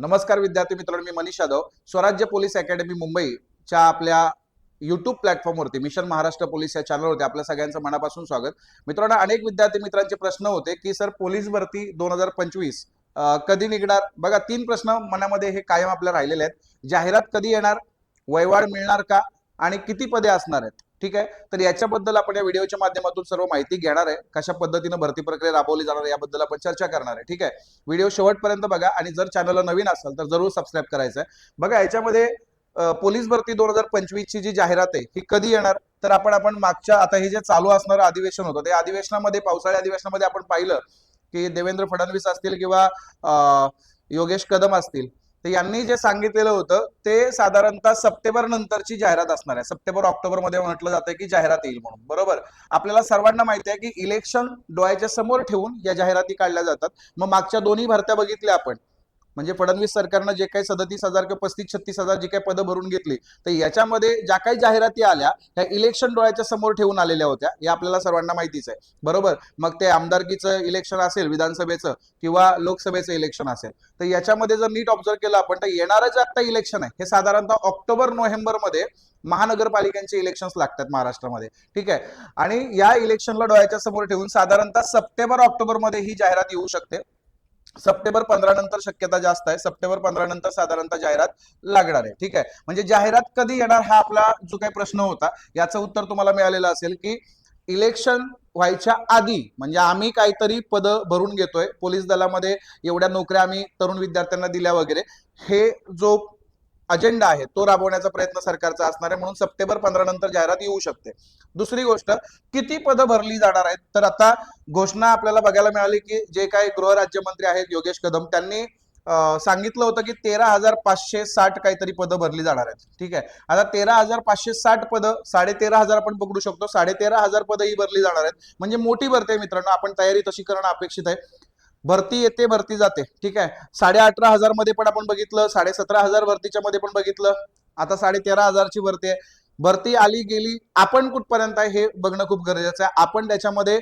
नमस्कार विद्यार्थी मित्रांनो मी मनीष यादव. स्वराज्य पोलीस अकॅडमी मुंबईच्या आपल्या युट्यूब प्लॅटफॉर्मवरती मिशन महाराष्ट्र पोलीस या चॅनलवरती आपल्या सगळ्यांचं मनापासून स्वागत. मित्रांनो अनेक विद्यार्थी मित्रांचे प्रश्न होते की सर पोलीस भरती दोन हजार पंचवीस कधी निघणार? बघा तीन प्रश्न मनामध्ये हे कायम आपल्या राहिलेले आहेत. जाहिरात कधी येणार? वयवाढ मिळणार का? आणि किती पदे असणार आहेत? ठीक आहे? तर याच्याबद्दल आपण या व्हिडिओच्या माध्यमातून सर्व माहिती घेणार आहे. कशा पद्धतीनं भरती प्रक्रिया राबवली जाणार आहे याबद्दल आपण चर्चा करणार आहे. ठीक आहे? व्हिडिओ शेवटपर्यंत बघा आणि जर चॅनलला नवीन असाल तर जरूर सबस्क्राईब करायचं आहे. बघा याच्यामध्ये पोलीस भरती दोन हजार पंचवीस ची जी जाहिरात आहे ही कधी येणार? तर आपण आपण मागच्या आता हे जे चालू असणारं अधिवेशन होतं त्या अधिवेशनामध्ये पावसाळी अधिवेशनामध्ये आपण पाहिलं की देवेंद्र फडणवीस असतील किंवा योगेश कदम असतील. तर यांनी जे सांगितलेलं होतं ते साधारणतः सप्टेंबर नंतरची जाहिरात असणार आहे. सप्टेंबर ऑक्टोबरमध्ये म्हटलं जातं की जाहिरात येईल म्हणून. बरोबर? आपल्याला सर्वांना माहिती आहे की इलेक्शन डोळ्याच्या समोर ठेवून या जाहिराती काढल्या जातात. मग मागच्या दोन्ही भरत्या बघितल्या आपण. म्हणजे फडणवीस सरकारनं जे काही सदतीस हजार किंवा पस्तीस छत्तीस हजार जी काही पदं भरून घेतली तर याच्यामध्ये ज्या काही जाहिराती आल्या त्या इलेक्शन डोळ्याच्या समोर ठेवून आलेल्या होत्या. हे आपल्याला सर्वांना माहितीच आहे. बरोबर? मग ते आमदारकीचं इलेक्शन असेल विधानसभेचं किंवा लोकसभेचं इलेक्शन असेल तर याच्यामध्ये जर नीट ऑब्झर्व केलं आपण तर येणारं जे आता इलेक्शन आहे हे साधारणतः ऑक्टोबर नोव्हेंबरमध्ये महानगरपालिकांचे इलेक्शन्स लागतात महाराष्ट्रामध्ये. ठीक आहे? आणि या इलेक्शनला डोळ्याच्या समोर ठेवून साधारणतः सप्टेंबर ऑक्टोबरमध्ये ही जाहिरात येऊ शकते. सप्टेंबर पंधरा नंतर शक्यता जास्त आहे. सप्टेंबर पंधरा नंतर साधारणतः जाहिरात लागणार आहे. ठीक आहे? म्हणजे जाहिरात कधी येणार हा आपला जो काही प्रश्न होता याचं उत्तर तुम्हाला मिळालेलं असेल की इलेक्शन व्हायच्या आधी म्हणजे आम्ही काहीतरी पद भरून घेतोय पोलीस दलामध्ये एवढ्या नोकऱ्या आम्ही तरुण विद्यार्थ्यांना दिल्या वगैरे हे जो अजेंडा आहे तो राबवण्याचा प्रयत्न सरकारचा असणार आहे म्हणून सप्टेंबर पंधरा नंतर जाहिरात येऊ शकते. दुसरी गोष्ट किती पदं भरली जाणार आहेत? तर आता घोषणा आपल्याला बघायला मिळाली की जे काही गृहराज्यमंत्री आहेत योगेश कदम त्यांनी सांगितलं होतं की तेरा हजार पाचशे साठ काहीतरी पदं भरली जाणार आहेत. ठीक आहे? आता तेरा हजार पाचशे साठ पदं साडे तेरा हजार आपण पकडू शकतो साडे तेरा हजार पदं ही भरली जाणार आहेत. म्हणजे मोठी भरते मित्रांनो आपण तयारी तशी करणं अपेक्षित आहे. भरती येते भरती जाते. ठीक आहे? साडे अठरा हजारमध्ये पण आपण बघितलं साडे सतरा हजार भरतीच्या मध्ये पण बघितलं. आता साडे तेरा हजारची भरती आहे. भरती आली गेली आपण कुठपर्यंत आहे हे बघणं खूप गरजेचं आहे. आपण त्याच्यामध्ये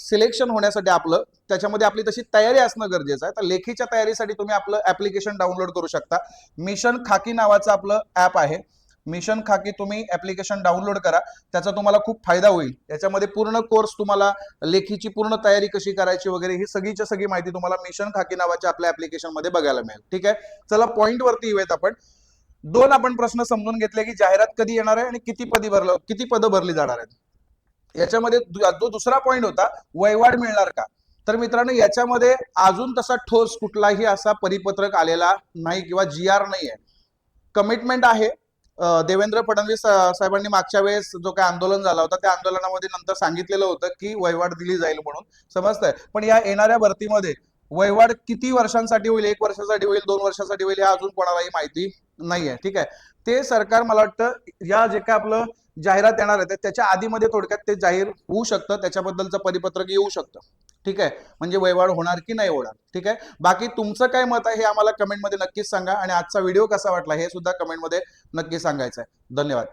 सिलेक्शन होण्यासाठी आपलं त्याच्यामध्ये आपली तशी तयारी असणं गरजेचं आहे. तर लेखीच्या तयारीसाठी तुम्ही आपलं ऍप्लिकेशन डाउनलोड करू शकता. मिशन खाकी नावाचं आपलं ऍप आहे. मिशन खाकी तुम्ही ऍप्लिकेशन डाउनलोड करा. त्याचा तुम्हाला खूप फायदा होईल. याच्यामध्ये पूर्ण कोर्स तुम्हाला लेखीची पूर्ण तयारी कशी करायची वगैरे ही सगळीच्या सगळी माहिती तुम्हाला मिशन खाकी नावाच्या आपल्या ऍप्लिकेशनमध्ये बघायला मिळेल. ठीक आहे? चला पॉईंट वरती येऊयात आपण. दोन आपण प्रश्न समजून घेतले की जाहिरात कधी येणार आहे आणि किती पदी भरलं किती पदं भरली जाणार आहेत. याच्यामध्ये जो दुसरा पॉईंट होता वयवाढ मिळणार का? तर मित्रांनो याच्यामध्ये अजून तसा ठोस कुठलाही असा परिपत्रक आलेला नाही किंवा जी आर नाही आहे कमिटमेंट आहे. देवेंद्र फडणवीस साहेबांनी मागच्या वेळेस जो काही आंदोलन झाला होता त्या आंदोलनामध्ये नंतर सांगितलेलं होतं की वहिवाट दिली जाईल म्हणून. समजतंय. पण या येणाऱ्या भरतीमध्ये वहिवाट किती वर्षांसाठी होईल? एक वर्षासाठी होईल? दोन वर्षासाठी होईल? हे अजून कोणालाही माहिती नाही आहे ठीक आहे? ते सरकार मला वाटतं या जे काय आपलं जाहिरात येणार आहे त्याच्या आधीमध्ये थोडक्यात ते जाहीर होऊ शकतं. त्याच्याबद्दलचं परिपत्रक येऊ शकतं. ठीक आहे? म्हणजे वयवाढ होणार की नाही होणार? ठीक आहे? बाकी तुमचं काय मत आहे हे आम्हाला कमेंटमध्ये नक्कीच सांगा आणि आजचा व्हिडिओ कसा वाटला हे सुद्धा कमेंटमध्ये नक्की सांगायचं आहे धन्यवाद.